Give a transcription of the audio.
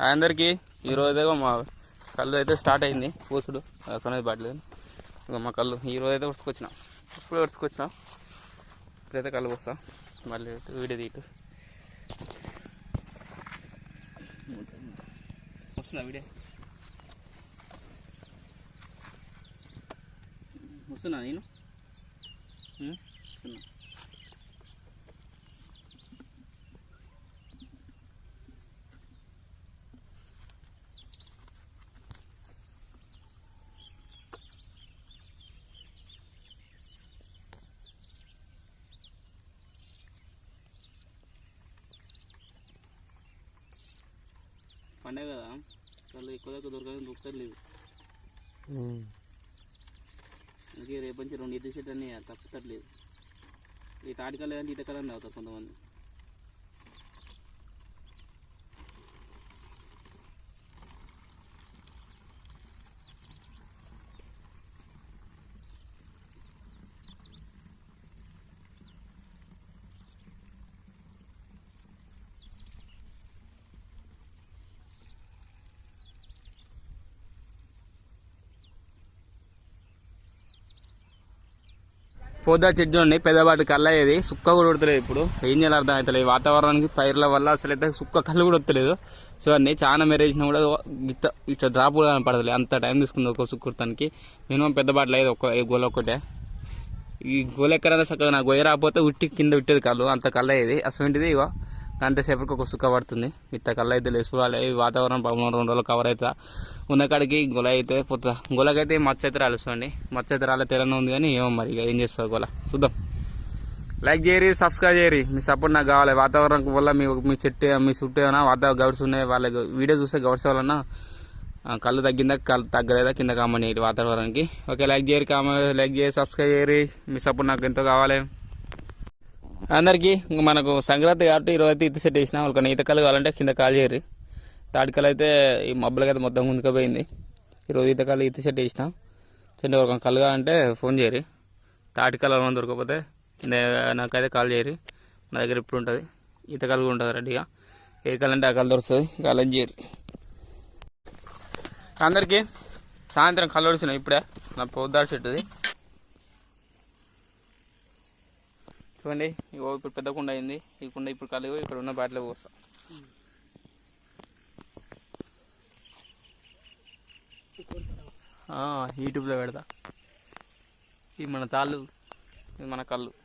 అందరికీ. ఈరోజు మా కళ్ళు అయితే స్టార్ట్ అయింది. పూసుడు అసలు పడలేదు ఇక మా కళ్ళు. ఈరోజు అయితే ఉడుచుకొచ్చిన. ఇప్పుడు ఉడుచుకొచ్చిన. ఇప్పుడైతే కళ్ళు పోస్తా. మళ్ళీ ఇటు వీడియో తీటు వస్తుందా వీడియో? వస్తున్నా నేను? వస్తున్నా. పండగ కదా వాళ్ళు ఎక్కువ దగ్గర దొరకదని దొరకలేదు అందుకే రేపు నుంచి రెండు ఇద్దరు సెట్ అన్నీ తప్పుతట్లేదు ఈ తాటికల్ అంటే ఇటకలని అవుతారు కొంతమంది. పోదా చెట్టు చూడండి పెద్దపాటి కళ్ళ అయ్యేది సుక్క కూడా ఉడతలేదు ఇప్పుడు. ఏం చేయాలి అర్థం అవుతలేదు వాతావరణానికి పైర్ల వల్ల అసలు అయితే సుక్క కళ్ళు కూడా వస్తలేదు సో అన్నీ చాలా మెరేజ్న కూడా ఇట్ట ఇట్లా డ్రాప్ కూడా కనపడలేదు అంత టైం తీసుకుంది ఒక సుక్క మినిమం పెద్ద బాటలు అయ్యేది ఒక ఈ గోల ఒక్కటే. ఈ గోల ఎక్కడైనా చక్కగా నాకు గొయ్య రాకపోతే ఉట్టి కింద ఉట్టేది కళ్ళు. అంత కళ్ళ అయ్యేది అసలు ఇగో? గంట సేపటికి ఒక సుక్క పడుతుంది. ఇంత కళ్ళ అయితే లేదు. చూడాలి. ఈ వాతావరణం రెండు రోజులు కవర్ అవుతా ఉన్న కాడికి గొల అయితే పోతా. గొలకైతే మచ్చ అయితే రాలేసుకోండి మచ్చ అయితే రాలే తెలంగాణ ఉంది కానీ ఏమో మరి ఇక ఏం చేస్తావు గొల? చూద్దాం. లైక్ చేయరి సబ్స్క్రైబ్ చేయరి మీ సపోర్ట్ నాకు కావాలి. వాతావరణం వల్ల మీ మీ చెట్టు మీ చుట్టూ ఏమైనా వాతావరణ గవర్స్ ఉన్నాయి వాళ్ళ వీడియో చూస్తే గవర్స్ వలన ఆ, కళ్ళు తగ్గిందా కళ్ళు తగ్గలేదా కింద కామని వాతావరణానికి. ఓకే లైక్ చేయరు కామెంట్ లైక్ చేయరు సబ్స్క్రైబ్ చేయరి మీ సపోర్ట్ నాకు ఎంతో కావాలి. అందరికీ మనకు సంక్రాంతి కాబట్టి ఈరోజు అయితే ఇత్తి సెట్ వేసిన వాళ్ళకి ఈత కళ్ళు కావాలంటే కింద కాల్ చేయరు తాటికలు అయితే ఈ మబ్బులకి అయితే మొత్తం ముందుకుపోయింది ఈరోజు ఈతకాలు ఈత సెట్ వేసిన. చిన్న ఒక కళ్ళు అంటే ఫోన్ చేయరు. తాటికలు ఏమైనా దొరకకపోతే నాకైతే కాల్ చేయరు. నా దగ్గర ఇప్పుడు ఉంటుంది. ఈత కూడా ఉంటుంది రెడీగా ఏ కళ్ళు అంటే ఆ కళ్ళు దొరుకుతుంది. కాలం చేయరు. అందరికీ సాయంత్రం కళ్ళు వచ్చినాయి ఇప్పుడే. నా పొద్దాడు చెట్టుది చూడండి ఇగో ఇప్పుడు పెద్ద కుండ అయింది. ఈ కుండ ఇప్పుడు కలిగి ఇక్కడ ఉన్న బాటిలో పోస్తాం. యూట్యూబ్లో పెడతా. ఇది మన తాళ్ళు ఇది మన కళ్ళు.